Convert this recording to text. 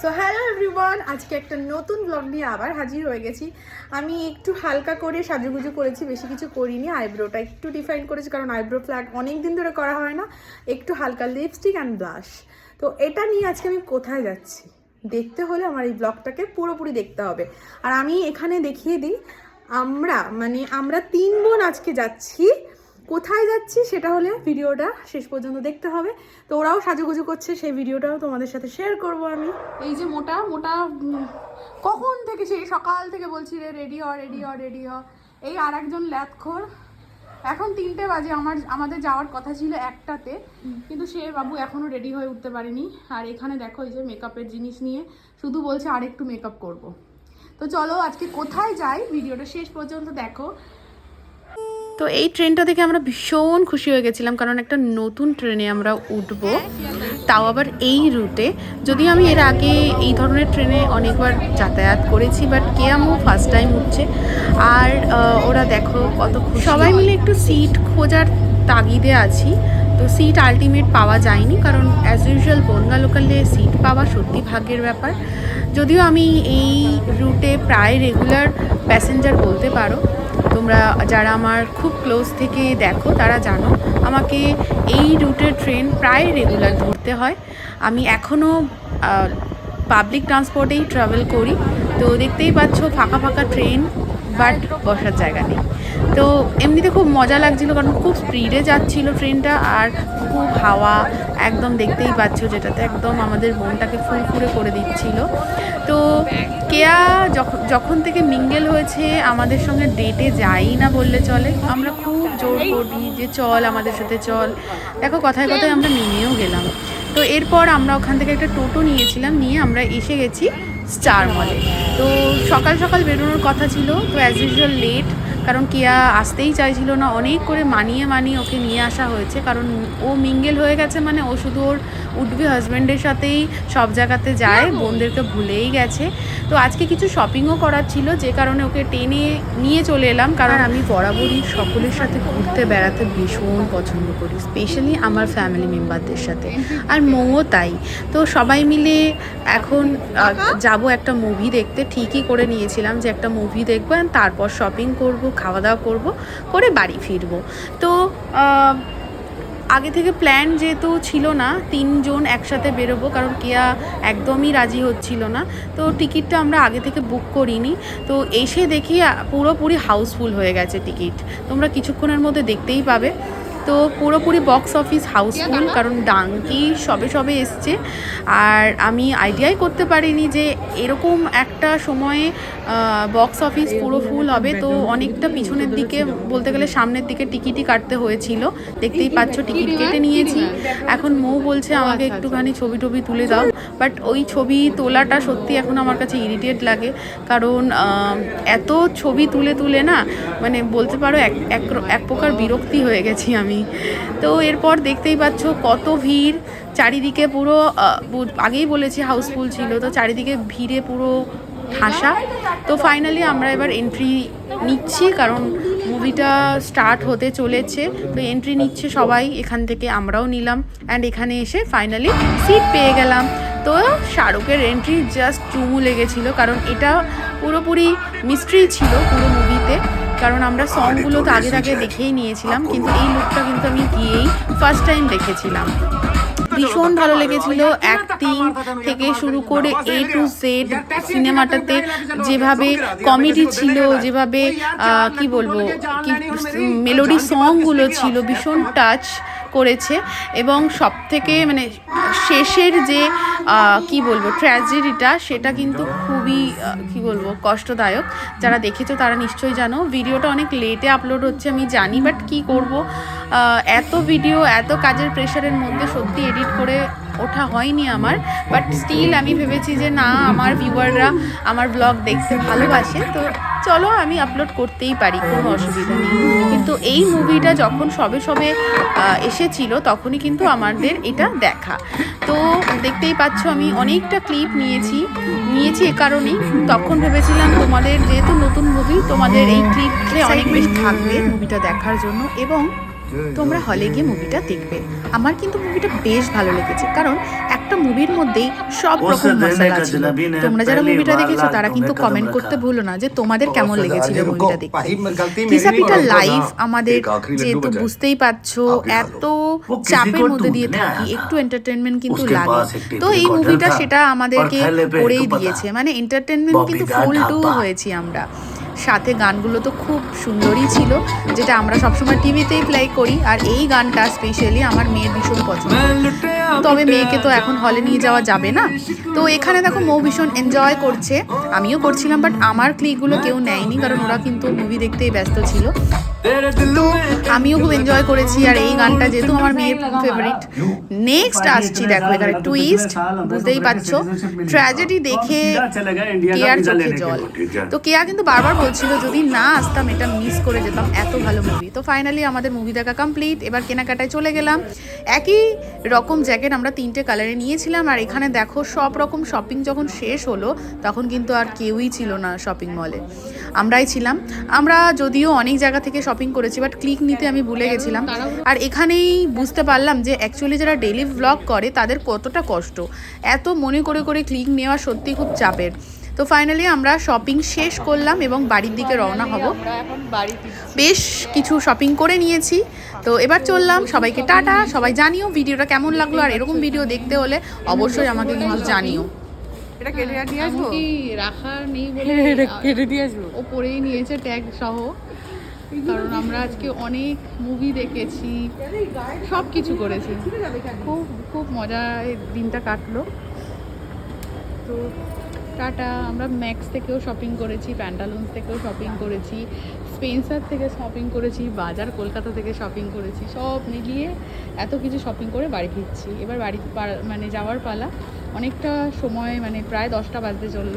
So hello everyone আজকে একটা নতুন ব্লগ নিয়ে আবার হাজির হয়ে গেছি। আমি একটু হালকা করে সাজুগুজু করেছি, বেশি কিছু করিনি। আইব্রোটা একটু ডিফাইন করেছি, কারণ আইব্রো ফ্ল্যাগ অনেক দিন ধরে করা হয় না। একটু হালকা লিপস্টিক অ্যান্ড ব্লাশ তো এটা নিয়ে আজকে আমি কোথায় যাচ্ছি? দেখতে হলে আমার এই ব্লগটাকে পুরোপুরি দেখতে হবে। আর আমি এখানে দেখিয়ে দিই, আমরা মানে আমরা তিন বোন আজকে যাচ্ছি কোথায় যাচ্ছি সেটা হলে ভিডিওটা শেষ পর্যন্ত দেখতে হবে। তো ওরাও সাজুগুজু করছে সেই ভিডিওটাও তোমাদের সাথে শেয়ার করব আমি। এই যে মোটা মোটা কখন থেকে সেই সকাল থেকে বলছি রে রেডি হ রেডি হ রেডি হ। এই আর একজন ল্যাথখোর এখন তিনটে বাজে আমার আমাদের যাওয়ার কথা ছিল একটাতে। কিন্তু সে বাবু এখনও রেডি হয়ে উঠতে পারেনি। আর এখানে দেখো এই যে মেকআপের জিনিস নিয়ে শুধু বলছে আর একটু মেকআপ করব। তো চলো আজকে কোথায় যাই? ভিডিওটা শেষ পর্যন্ত দেখো। তো এই ট্রেনটা দেখে আমরা ভীষণ খুশি হয়ে গেছিলাম কারণ একটা নতুন ট্রেনে আমরা উঠব। তাও আবার এই রুটে। যদি আমি এর আগে এই ধরনের ট্রেনে অনেকবার যাতায়াত করেছি বাট কে কেয়ামও ফার্স্ট টাইম উঠছে। আর ওরা দেখো কত সবাই মিলে একটু সিট খোঁজার তাগিদে আছি। তো সিট আলটিমেট পাওয়া যায়নি, কারণ অ্যাজ ইউজুয়াল বনগা লোকালে সিট পাওয়া সত্যি ভাগ্যের ব্যাপার। যদিও আমি এই রুটে প্রায় রেগুলার প্যাসেঞ্জার বলতে পারো, তোমরা যারা আমার খুব ক্লোজ থেকে দেখো তারা জানো, আমাকে এই রুটের ট্রেন প্রায় রেগুলার ধরতে হয়। আমি এখনও পাবলিক ট্রান্সপোর্টেই ট্রাভেল করি। তো দেখতেই পাচ্ছ ফাঁকা ফাঁকা ট্রেন বাট বসার জায়গা নেই। তো এমনিতে খুব মজা লাগছিল কারণ খুব স্পিডে যাচ্ছিল ট্রেনটা আর খুব হাওয়া একদম দেখতেই পাচ্ছ যেটাতে একদম আমাদের মনটাকে ফুরফুরে করে দিচ্ছিল। তো কেয়া যখন যখন থেকে মিঙ্গেল হয়েছে আমাদের সঙ্গে ডেটে যাই না বললে চলে। আমরা খুব জোর করি যে চল আমাদের সাথে চল। দেখো কথায় কথায় আমরা নেমেও গেলাম। তো এরপর আমরা ওখান থেকে একটা টোটো নিয়েছিলাম নিয়ে আমরা এসে গেছি স্টার মলে তো সকাল সকাল বেরোনোর কথা ছিল। তো অ্যাজ ইউজুয়াল লেট কারণ কেয়া আসতেই চাইছিল না অনেক করে মানিয়ে মানিয়ে ওকে নিয়ে আসা হয়েছে। কারণ ও মিঙ্গেল হয়ে গেছে মানে ও শুধু ওর উঠবি হাজব্যান্ডের সাথেই সব জায়গাতে যায় বোনদেরকে ভুলেই গেছে। তো আজকে কিছু শপিংও করার ছিল যে কারণে ওকে টেনে নিয়ে চলে এলাম। কারণ আমি বরাবরই সকলের সাথে ঘুরতে বেড়াতে ভীষণ পছন্দ করি স্পেশালি আমার ফ্যামিলি মেম্বারদের সাথে। আর মৌও তাই। তো সবাই মিলে এখন যাব একটা মুভি দেখতে। ঠিকই করে নিয়েছিলাম যে একটা মুভি দেখব তারপর শপিং করব। খাওয়া দাওয়া করব, করে বাড়ি ফিরবো। তো আগে থেকে প্ল্যান যেহেতু ছিল না, তিনজন একসাথে বেরোবো, কারণ কেয়া একদমই রাজি হচ্ছিল না। তো টিকিটটা আমরা আগে থেকে বুক করিনি। তো এসে দেখি পুরোপুরি হাউসফুল হয়ে গেছে টিকিট। তোমরা কিছুক্ষণের মধ্যে দেখতেই পাবে। তো পুরোপুরি বক্স অফিস হাউসফুল কারণ ডাঙ্কি সবে সবে এসছে। আর আমি আইডিয়াই করতে পারিনি যে এরকম একটা সময়ে বক্স অফিস পুরো ফুল হবে। তো অনেকটা পিছনের দিকে বলতে গেলে সামনের দিকে টিকিটই কাটতে হয়েছিল। দেখতেই পাচ্ছ টিকিট কেটে নিয়েছি। এখন মৌ বলছে আমাকে একটুখানি ছবি টবি তুলে দাও। বাট ওই ছবি তোলাটা সত্যি এখন আমার কাছে ইরিটেট লাগে। কারণ এত ছবি তুলে তুলে না মানে বলতে পারো এক এক প্রকার বিরক্তি হয়ে গেছি আমি। তো এরপর দেখতেই পাচ্ছ কত ভিড়, চারিদিকে পুরো আগেই বলেছি হাউসফুল ছিল, তো চারিদিকে ভিড়ে পুরো ঠাসা তো ফাইনালি আমরা এবার এন্ট্রি নিচ্ছি কারণ মুভিটা স্টার্ট হতে চলেছে। তো এন্ট্রি নিচ্ছে সবাই এখান থেকে আমরাও নিলাম। অ্যান্ড এখানে এসে ফাইনালি সিট পেয়ে গেলাম। তো শাহরুখের এন্ট্রি জাস্ট চুমু লেগেছিল কারণ এটা পুরোপুরি মিস্ট্রি ছিল পুরো মুভিতে কারণ আমরা সংগুলো তো আগে আগে দেখেই নিয়েছিলাম কিন্তু এই লুকটা কিন্তু আমি গিয়েই ফার্স্ট টাইম দেখেছিলাম। ভীষণ ভালো লেগেছিল অ্যাক্টিং থেকে শুরু করে এ টু জেড সিনেমাটাতে যেভাবে কমেডি ছিল যেভাবে কি বলব কি মেলোডি সংগুলো ছিল ভীষণ টাচ করেছে এবং সব থেকে মানে শেষের যে কি বলব ট্র্যাজেডিটা সেটা কিন্তু খুবই কি বলব, কষ্টদায়ক। যারা দেখেছ তারা নিশ্চয়ই জানো। ভিডিওটা অনেক লেটে আপলোড হচ্ছে, আমি জানি বাট কি করব? এত ভিডিও এত কাজের প্রেশারের মধ্যে সত্যি এডিট করে ওঠা হয়নি আমার। বাট স্টিল আমি ভেবেছি যে, না, আমার ভিউয়াররা আমার ব্লগ দেখতে ভালোবাসে। তো চলো আমি আপলোড করতেই পারি, কোনো অসুবিধা নেই। কিন্তু এই মুভিটা যখন সবে সবে এসেছিল, তখনই কিন্তু আমাদের এটা দেখা। তো দেখতেই পাচ্ছ আমি অনেকটা ক্লিপ নিয়েছি নিয়েছি এ কারণেই। তখন ভেবেছিলাম তোমাদের যেহেতু নতুন মুভি তোমাদের এই ক্লিপে অনেক বেশি থাকবে মুভিটা দেখার জন্য। এবং তোমরা হলে গিয়ে মুভিটা দেখবে। আমার কিন্তু মুভিটা বেশ ভালো লেগেছে। কারণ একটা মুভির মধ্যেই সব রকম মশলা ছিল তোমরা যারা মুভিটা দেখেছ তারা কিন্তু কমেন্ট করতে ভুলো না যে তোমাদের কেমন লেগেছিল মুভিটা দেখতে। কিসাপিটা লাইফ আমাদের যেহেতু বুঝতেই পারছ এত চাপের মধ্যে দিয়ে থাকি একটু এন্টারটেনমেন্ট কিন্তু লাগে। তো এই মুভিটা সেটা আমাদেরকে করেই দিয়েছে। মানে এন্টারটেনমেন্ট কিন্তু ফুল টু হয়েছি আমরা। সাথে গানগুলো তো খুব সুন্দরই ছিল যেটা আমরা সবসময় টিভিতেই প্লে করি আর এই গানটা স্পেশালি আমার মেয়ের ভীষণ পছন্দ। তবে মেয়েকে তো এখন হলে নিয়ে যাওয়া যাবে না। তো এখানে দেখো মৌ ভীষণ এনজয় করছে। আমিও করছিলাম বাট আমার ক্লিকগুলো কেউ নেয়নি কারণ ওরা কিন্তু মুভি দেখতেই ব্যস্ত ছিল। তো আমিও খুব এনজয় করেছি আর এই গানটা যেহেতু আমার মেয়ের ফেভারিট নেক্সট আসছি দেখো এখানে টুইস্ট বুঝতেই পারছ। ট্র্যাজেডি দেখে কেয়ার চোখে জল। তো কেয়া কিন্তু বারবার বলছিল যদি না আসতাম এটা মিস করে যেতাম এত ভালো মুভি তো ফাইনালি আমাদের মুভি দেখা কমপ্লিট এবার কেনাকাটায় চলে গেলাম। একই রকম জ্যাকেট আমরা তিনটে কালারে নিয়েছিলাম আর এখানে দেখো সব রকম শপিং যখন শেষ হলো তখন কিন্তু আর কেউই ছিল না শপিং মলে আমরাই ছিলাম। আমরা যদিও অনেক জায়গা থেকে শপিং করেছি বাট ক্লিক নিতে আমি ভুলে গেছিলাম। আর এখানেই বুঝতে পারলাম যে অ্যাকচুয়ালি যারা ডেলি ব্লগ করে তাদের কতটা কষ্ট। এত মনে করে করে ক্লিক নেওয়া সত্যি খুব চাপের। তো ফাইনালি আমরা শপিং শেষ করলাম এবং বাড়ির দিকে রওনা হব। বেশ কিছু শপিং করে নিয়েছি। তো এবার চললাম। সবাইকে টাটা। সবাই জানিও ভিডিওটা কেমন লাগল। আর এরকম ভিডিও দেখতে হলে অবশ্যই আমাকে কিন্তু জানিও। এটা কেটে দিয়ে আসব? এমনকি রাখার নেই বলে কেটে দিয়ে আসব। ও পরেই নিয়েছে ট্যাগ সহ। কারণ আমরা আজকে অনেক মুভি দেখেছি সব কিছু করেছি। খুব খুব মজায় দিনটা কাটলো। তো টাটা আমরা ম্যাক্স থেকেও শপিং করেছি প্যান্টালুন্স থেকেও শপিং করেছি স্পেন্সার থেকে শপিং করেছি, বাজার কলকাতা থেকে শপিং করেছি, সব মিলিয়ে এত কিছু শপিং করে বাড়ি ফিরছি। এবার বাড়ি মানে যাওয়ার পালা অনেকটা সময় মানে প্রায় দশটা বাজতে চলল।